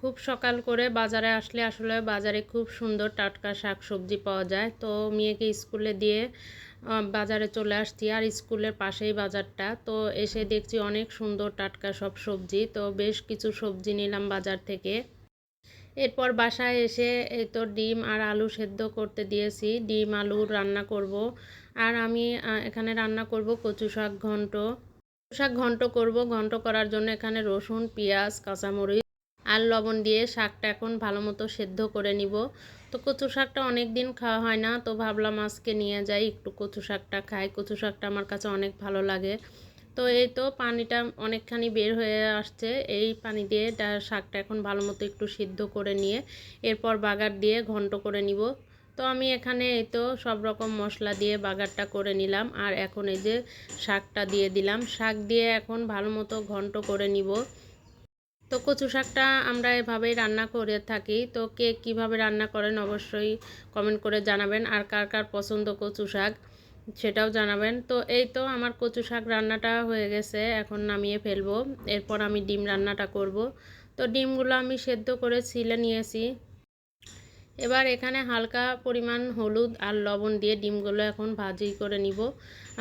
খুব সকাল করে বাজারে আসলে আসলে বাজারে খুব সুন্দর টাটকা শাক সবজি পাওয়া যায়। তো মেয়েকে স্কুলে দিয়ে বাজারে চলে আসছি। আর স্কুলের পাশেই বাজারটা। তো এসে দেখছি অনেক সুন্দর টাটকা সব সবজি। তো বেশ কিছু সবজি নিলাম বাজার থেকে। এরপর বাসায় এসে এই তো ডিম আর আলু সেদ্ধ করতে দিয়েছি। ডিম, আলু রান্না করব। আর আমি এখানে রান্না করব কচু শাক ঘন্ট। কচু শাক ঘন্ট করব। ঘন্ট করার জন্য এখানে রসুন, পেঁয়াজ, কাঁচামরিচ আর লবণ দিয়ে শাকটা এখন ভালো মতো সেদ্ধ করে নিব। তো কচু শাকটা অনেক দিন খাওয়া হয় না, তো ভাবলাম আজকে নিয়ে যাই, একটু কচু শাকটা খাই। কচু শাকটা আমার কাছে অনেক ভালো লাগে। তো এই তো পানিটা অনেকখানি বের হয়ে আসছে। এই পানি দিয়ে শাকটা এখন ভালো মতো একটু সিদ্ধ করে নিয়ে এরপর বাগার দিয়ে ঘন্ট করে নিব। তো আমি এখানে এই তো সব রকম মশলা দিয়ে বাগারটা করে নিলাম। আর এখন এই যে শাকটা দিয়ে দিলাম। শাক দিয়ে এখন ভালো মতো ঘন্ট করে নিব। তো কচু শাকটা আমরা এভাবেই রান্না করে থাকি। তো কে কীভাবে রান্না করেন অবশ্যই কমেন্ট করে জানাবেন। আর কার কার পছন্দ কচু শাক সেটাও জানাবেন। তো এই তো আমার কচু শাক রান্নাটা হয়ে গেছে, এখন নামিয়ে ফেলব। এরপর আমি ডিম রান্নাটা করব। তো ডিমগুলো আমি সেদ্ধ করে ছিলে নিয়েছি। এবার এখানে হালকা পরিমাণ হলুদ আর লবণ দিয়ে ডিমগুলো এখন ভাজি করে নিব।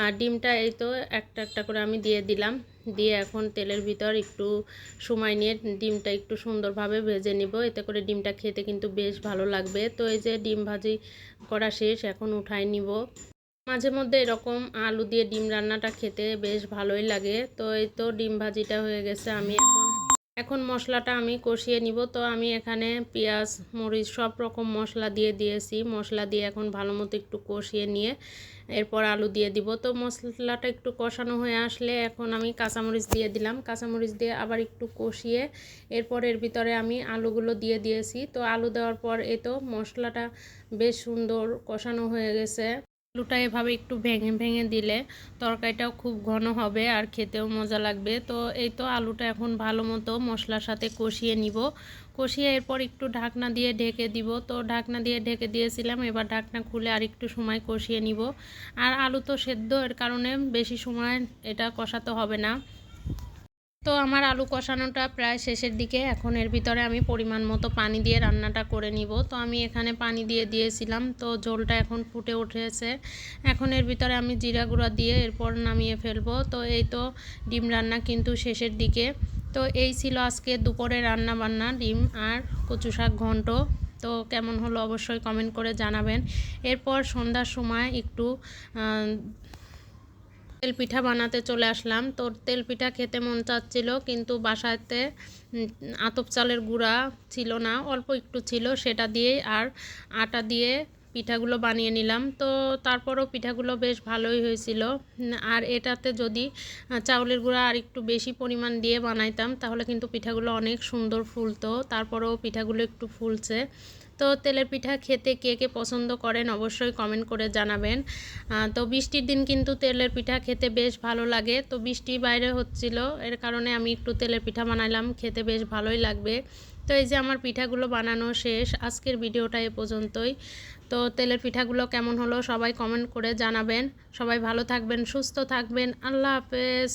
আর ডিমটা এই তো একটা একটা করে আমি দিয়ে দিলাম। দিয়ে এখন তেলের ভিতর একটু সময় নিয়ে ডিমটা একটু সুন্দরভাবে ভেজে নিব। এতে করে ডিমটা খেতে কিন্তু বেশ ভালো লাগবে। তো এই যে ডিম ভাজি করা শেষ, এখন উঠাই নিব। মাঝে মধ্যে এরকম আলু দিয়ে ডিম রান্নাটা খেতে বেশ ভালোই লাগে। তো এই তো ডিম ভাজিটা হয়ে গেছে। আমি এখন এখন মশলাটা আমি কষিয়ে নিব। তো আমি এখানে পেঁয়াজ, মরিচ সব রকম মশলা দিয়ে দিয়েছি। মশলা দিয়ে এখন ভালো মতো একটু কষিয়ে নিয়ে এরপর আলু দিয়ে দিব। তো মশলাটা একটু কষানো হয়ে আসলে এখন আমি কাঁচামরিচ দিয়ে দিলাম। কাঁচামরিচ দিয়ে আবার একটু কষিয়ে এরপর এর ভিতরে আমি আলুগুলো দিয়ে দিয়েছি। তো আলু দেওয়ার পর এ তো মশলাটা বেশ সুন্দর কষানো হয়ে গেছে। আলুটা এভাবে একটু ভেঙে ভেঙে দিলে তরকারিটাও খুব ঘন হবে আর খেতেও মজা লাগবে। তো এই তো আলুটা এখন ভালো মতো মশলার সাথে কষিয়ে নিব। কষিয়ে এরপর একটু ঢাকনা দিয়ে ঢেকে দিব। তো ঢাকনা দিয়ে ঢেকে দিয়েছিলাম, এবার ঢাকনা খুলে আর একটু সময় কষিয়ে নিব। আর আলু তো সেদ্ধ, এর কারণে বেশি সময় এটা কষাতে হবে না। তো আমার আলু কষানোটা প্রায় শেষের দিকে। এখন এর ভিতরে আমি পরিমাণ মতো পানি দিয়ে রান্নাটা করে নিব। তো আমি এখানে পানি দিয়ে দিয়েছিলাম, তো ঝোলটা এখন ফুটে উঠেছে। এখন এর ভিতরে আমি জিরা গুঁড়া দিয়ে এরপর নামিয়ে ফেলব। তো এই তো ডিম রান্না কিন্তু শেষের দিকে। তো এই ছিল আজকে দুপুরে রান্না বান্না ডিম আর কচু শাক ঘন্ট। তো কেমন হলো অবশ্যই কমেন্ট করে জানাবেন। এরপর সন্ধ্যার সময় একটু তেল পিঠা বানাতে চলে আসলাম। তো তেল পিঠা খেতে মন চাচ্ছিল, কিন্তু বাসাতে আতপ চালের গুঁড়া ছিল না, অল্প একটু ছিল, সেটা দিয়েই আর আটা দিয়ে পিঠাগুলো বানিয়ে নিলাম। তো তারপরও পিঠাগুলো বেশ ভালোই হয়েছিল। আর এটাতে যদি চাউলের গুঁড়া আর একটু বেশি পরিমাণ দিয়ে বানাইতাম, তাহলে কিন্তু পিঠাগুলো অনেক সুন্দর ফুলতো। তারপরেও পিঠাগুলো একটু ফুলছে। তো তেলের পিঠা খেতে কে কে পছন্দ করেন অবশ্যই কমেন্ট করে জানাবেন। তো বৃষ্টির দিন কিন্তু তেলের পিঠা খেতে বেশ ভালো লাগে। তো বৃষ্টি বাইরে হচ্ছিল, এর কারণে আমি একটু তেলের পিঠা বানাইলাম, খেতে বেশ ভালোই লাগবে। তো এই যে আমার পিঠাগুলো বানানো শেষ, আজকের ভিডিওটা এ পর্যন্তই। তো তেলের পিঠাগুলো কেমন হলো সবাই কমেন্ট করে জানাবেন। সবাই ভালো থাকবেন, সুস্থ থাকবেন, আল্লাহ হাফেজ।